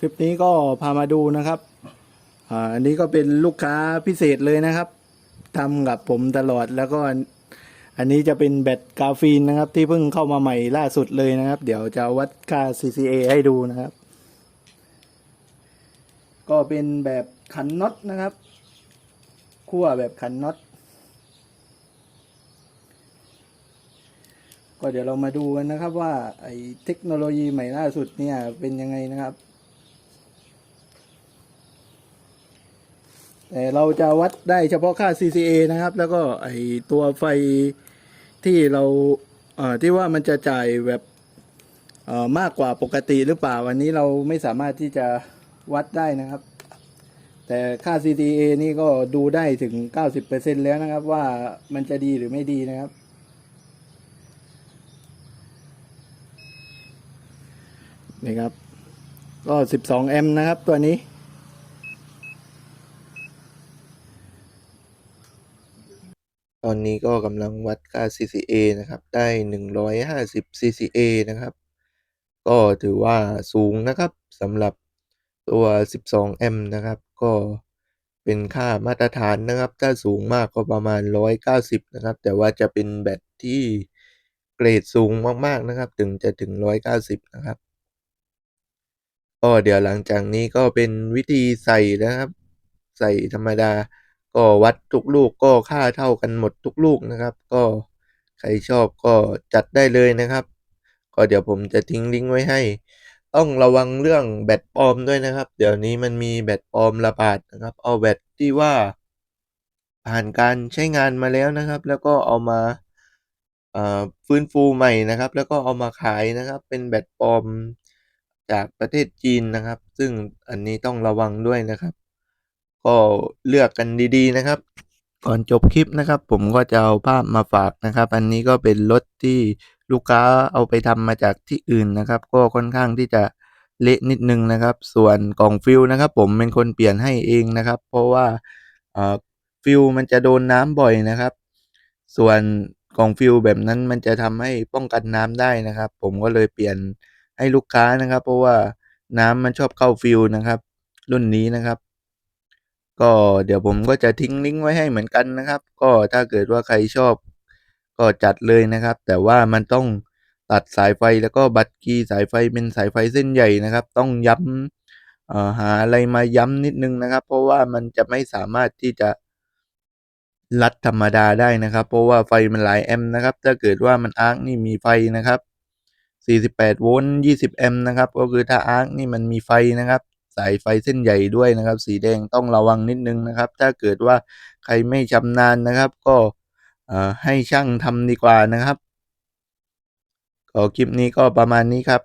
คลิปนี้ก็พามาดูนะครับอันนี้ก็เป็นลูกค้าพิเศษเลยนะครับทำกับผมตลอดแล้วก็อันนี้จะเป็นแบตกาฟีนนะครับ ที่เพิ่งเข้ามาใหม่ล่าสุดเลยนะครับ เดี๋ยวจะวัดค่า CCA ให้ดูนะครับ ก็เป็นแบบขันน็อตนะครับขั้วแบบขันน็อตก็เดี๋ยวเรามาดูกันนะครับว่าไอ้เทคโนโลยีใหม่ล่าสุดเนี่ยเป็นยังไงนะครับ แต่เราจะวัดได้เฉพาะค่า CCA นะครับ แล้วก็ไอตัวไฟที่เราเอ่อที่ว่ามันจะจ่ายแบบเอ่อมากกว่าปกติหรือเปล่าวันนี้เราไม่สามารถที่จะวัดได้นะครับ แต่ค่า CCA นี่ก็ดูได้ถึง 90%แล้วนะครับ ว่ามันจะดีหรือไม่ดีนะครับ นี่ครับ ก็ 12 แอมป์นะครับตัวนี้ ตอนนี้ก็กำลังวัดค่า CCA นะครับ ได้ 150 CCA นะครับ ก็ถือว่าสูงนะครับสำหรับตัว 12 แอมป์นะครับ ก็เป็นค่ามาตรฐานนะครับ ถ้าสูงมากก็ประมาณ 190 นะครับ แต่ว่าจะเป็นแบตที่เกรดสูงมากๆนะครับ ถึงจะถึง 190 นะครับ ก็เดี๋ยวหลังจากนี้ก็เป็นวิธีใส่นะครับ ใส่ธรรมดา ก็วัดทุกลูกก็ค่าเท่ากันหมดทุกลูกนะครับ ก็ใครชอบก็จัดได้เลยนะครับ ก็เดี๋ยวผมจะทิ้งลิงก์ไว้ให้ ต้องระวังเรื่องแบตปลอมด้วยนะครับ เดี๋ยวนี้มันมีแบตปลอมระบาดนะครับ เอาแบตที่ว่า ผ่านการใช้งานมาแล้วนะครับ แล้วก็เอามาฟื้นฟูใหม่นะครับ แล้วก็เอามาขายนะครับ เป็นแบตปลอมจากประเทศจีนนะครับ ซึ่งอันนี้ต้องระวังด้วยนะครับ ก็เลือกกันดีๆนะครับ ก่อนจบคลิปนะครับ ผมก็จะเอาภาพมาฝากนะครับ อันนี้ก็เป็นรถที่ลูกค้าเอาไปทำมาจากที่อื่นนะครับ ก็ค่อนข้างที่จะเละนิดนึงนะครับ ส่วนกล่องฟิลนะครับ ผมเป็นคนเปลี่ยนให้เองนะครับ เพราะว่าเอ่อฟิลมันจะโดนน้ำบ่อยนะครับ ส่วนกล่องฟิลแบบนั้นมันจะทำให้ป้องกันน้ำได้นะครับ ผมก็เลยเปลี่ยนให้ลูกค้านะครับ เพราะว่าน้ำมันชอบเข้าฟิลนะครับ รุ่นนี้นะครับ ก็เดี๋ยวผมก็จะทิ้งลิงก์ไว้ให้เหมือนกันนะครับ ก็ถ้าเกิดว่าใครชอบ ก็จัดเลยนะครับ แต่ว่ามันต้องตัดสายไฟแล้วก็บัตรกีสายไฟเป็นสายไฟเส้นใหญ่นะครับ ต้องย้ำหาอะไรมาย้ำนิดนึงนะครับ เพราะว่ามันจะไม่สามารถที่จะรัดธรรมดาได้นะครับ เพราะว่าไฟมันหลายแอมป์นะครับ ถ้าเกิดว่ามันอาร์คนี่มีไฟนะครับ 48 โวลต์ 20 แอมป์นะครับ ก็คือถ้าอาร์คนี่มันมีไฟนะครับ สายไฟเส้นใหญ่ด้วยนะครับ สีแดงต้องระวังนิดนึงนะครับ ถ้าเกิดว่าใครไม่ชำนาญนะครับ ก็ให้ช่างทำดีกว่านะครับก็คลิปนี้ก็ประมาณนี้ครับ